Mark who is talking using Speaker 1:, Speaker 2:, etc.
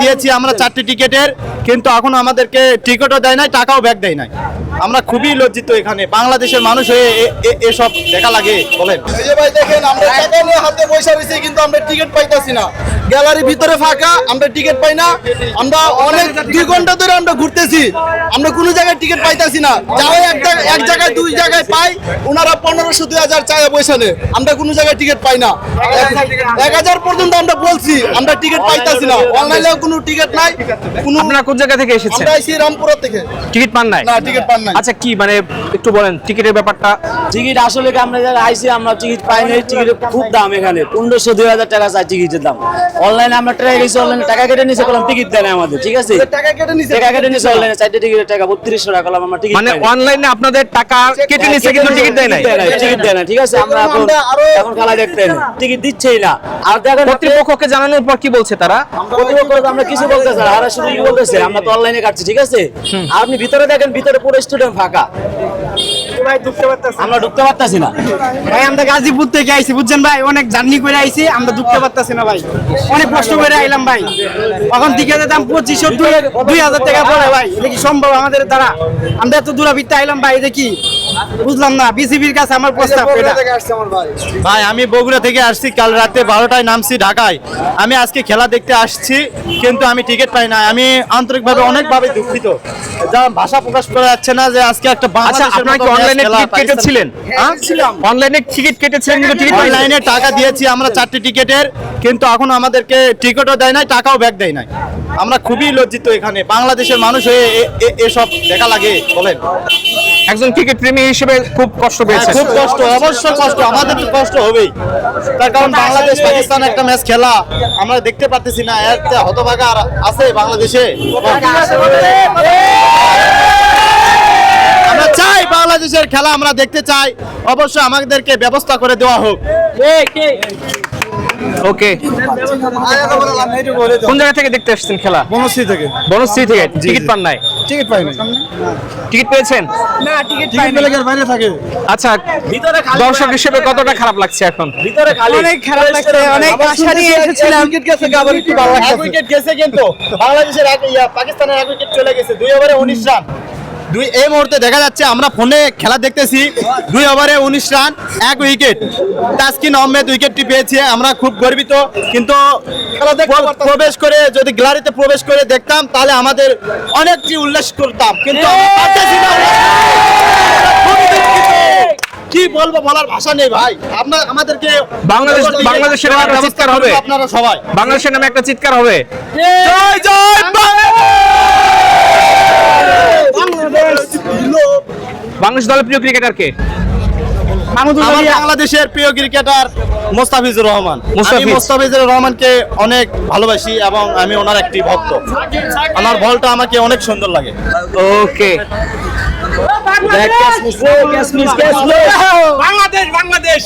Speaker 1: দিয়েছি আমরা চারটি টিকেটের, কিন্তু এখন আমাদেরকে টিকিটও দেয় নাই, টাকাও ব্যাক দেয় নাই। আমরা খুবই লজ্জিত এখানে, বাংলাদেশের মানুষ হয়ে এসব দেখা লাগে, বলেন।
Speaker 2: এই যে ভাই দেখেন, আমরা টাকা নিয়ে হাতে পয়সা কিন্তু আমরা টিকিট না। গ্যালারি ভিতরে ফাঁকা, আমরা টিকিট পাই না। আমরা অনেক, দুই ঘণ্টা ধরে আমরা ঘুরতেছি। আমরা কোনো জায়গায় টিকিট পাইতাছি না। যারা এক জায়গায় দুই জায়গায় পাই, ওনারা পনেরোশো, দুই হাজার চায় পয়সা আমরা কোনো জায়গায় টিকিট পাই না। এক হাজার পর্যন্ত আমরা টিকিট পাইতাছি না। অনলাইনেও কোনো টিকিট নাই। কোনো
Speaker 3: আপনারা কোন জায়গা থেকে এসেছেন?
Speaker 2: আমরা আইসি রামপুরা থেকে।
Speaker 3: টিকিট পান নাই?
Speaker 2: না টিকিট পান নাই।
Speaker 3: আচ্ছা কি মানে একটু বলেন টিকিটের ব্যাপারটা।
Speaker 4: টিকিট আসলে কি আমরা যারা আইসি আমরা টিকিট পাই নাই। টিকিটের খুব দাম এখানে। পনেরোশো দুই হাজার টাকা চাই টিকিটের দাম। অনলাইনে আমরা ট্রাই গেছি অনলাইনে টাকা কেটে নিচে করলাম টিকিট দেন আমাদের ঠিক আছে?
Speaker 2: টাকা কেটে নিছে
Speaker 4: টাকা কেটে নিচে অনলাইনে চারটে টিকিটের টাকা বত্রিশশো টাকা করলাম আমরা টিকিট
Speaker 3: মানে অনলাইনে আপনাদের টাকা কেটে নিচ্ছে কিন্তু টিকিট দেয় নাই।
Speaker 4: টিকিট দেয় না ঠিক আছে? আমরা এখন এখন খেলা দেখতে টিকিট দিচ্ছেই না। আর দেখেন
Speaker 3: কর্তৃপক্ষকে জানানোর পর কি বলছে তারা?
Speaker 4: কর্তৃপক্ষ আমরা কিছু বলতেছে না, আর শুধু কি বলতেছে? আমরা তো অনলাইনে কাটছি ঠিক আছে? আর আপনি ভিতরে দেখেন ভিতরে পুরো স্টুডেন্ট ফাঁকা। আমরা ঢুকতে পারতাছি না।
Speaker 5: ভাই আমরা গাজীপুর থেকে আইছি বুঝছেন ভাই? অনেক জার্নি করে আইছি আমরা ঢুকতে পারতাছি না ভাই। অনেক কষ্ট করে আইলাম ভাই। এখন টিকেটের দাম পঁচিশশো দুই হাজার টাকা পড়ে ভাই। এটা কি সম্ভব আমাদের দ্বারা? আমরা এত দূরাবৃত্তে আইলাম ভাই এটা কি? বুঝলাম না বিসিবির কাছে আমার প্রস্তাব এটা
Speaker 1: ভাই। আমি বগুড়া থেকে আসছি কাল রাতে বারোটায় নামছি ঢাকায়। আমি আজকে খেলা দেখতে আসছি কিন্তু আমি টিকিট পাই না আমি আন্তরিকভাবে অনেকভাবে দুঃখিত। যা ভাষা প্রকাশ করা যাচ্ছে না যে আজকে একটা
Speaker 3: আচ্ছা আপনারা কি অনলাইনে টিকিট কেটেছিলেন? অনলাইনে টিকিট কেটেছিলেন কিন্তু টিকিট
Speaker 1: অনলাইনে টাকা দিয়েছি আমরা চারটি টিকেটের কিন্তু এখন আমাদেরকে টিকিটও দেয় নাই টাকাও ব্যাক দেয় নাই। আমরা খুবই লজ্জিত এখানে। বাংলাদেশের মানুষ হয়ে এসব দেখা লাগে বলেন।
Speaker 3: একজন ক্রিকেট প্রেমী হিসেবে খুব কষ্ট
Speaker 1: হ্যাঁ,
Speaker 3: পেয়েছেন
Speaker 1: খুব কষ্ট অবশ্য কষ্ট আমাদের তো কষ্ট হবেই। তার কারণ বাংলাদেশ পাকিস্তান একটা ম্যাচ খেলা আমরা দেখতে পারতেছি না এর হতভাগা আছে বাংলাদেশে। আমরা চাই বাংলাদেশের খেলা আমরা দেখতে চাই অবশ্যই আমাদেরকে ব্যবস্থা করে দেওয়া হোক।
Speaker 3: ওকে। কোন জায়গা থেকে দেখতে আসছেন খেলা?
Speaker 2: বনশ্রী থেকে।
Speaker 3: বনশ্রী থেকে। টিকিট পান নাই?
Speaker 2: টিকিট পাই না
Speaker 3: টিকিট পেয়েছেন?
Speaker 2: টিকিট পেলে কি আর বাইরে থাকে?
Speaker 3: আচ্ছা দর্শক হিসেবে কতটা খারাপ লাগছে এখন?
Speaker 4: ভিতরে খালি
Speaker 5: অনেক খারাপ লাগছে। অনেক আশা নিয়ে এসেছিলাম।
Speaker 2: উইকেট গেছে আবার একটু ভালো লাগছে
Speaker 1: উইকেট গেছে কিন্তু। বাংলাদেশের এক ইয়া, পাকিস্তানের এক উইকেট চলে গেছে। দুই ওভারে উনিশ রান। দুই এই মুহূর্তে দেখা যাচ্ছে আমরা ফোনে খেলা দেখতেছি। দুই ওভারে উনিশ রান এক উইকেট। তাসকিন আহমেদ উইকেটটি পেয়েছে আমরা খুব গর্বিত। কিন্তু প্রবেশ করে যদি গ্যালারিতে প্রবেশ করে দেখতাম তাহলে আমাদের অনেকটি উল্লাস করতাম। কিন্তু। কি বলব বলার ভাষা নেই ভাই। আপনার আমাদেরকে
Speaker 3: বাংলাদেশ বাংলাদেশের নামে একটা চিৎকার হবে।
Speaker 1: আপনারা সবাই।
Speaker 3: বাংলাদেশের নামে একটা চিৎকার হবে।
Speaker 1: জয় জয়
Speaker 3: বাংলাদেশ দলের প্রিয় ক্রিকেটার কে?
Speaker 1: বাংলাদেশের প্রিয় ক্রিকেটার মোস্তাফিজুর রহমান। আমি মোস্তাফিজুর রহমানকে অনেক ভালোবাসি এবং আমি ওনার একটি ভক্ত। ওনার বলটা আমাকে অনেক সুন্দর লাগে।
Speaker 3: ওকে।
Speaker 5: বাংলাদেশ বাংলাদেশ।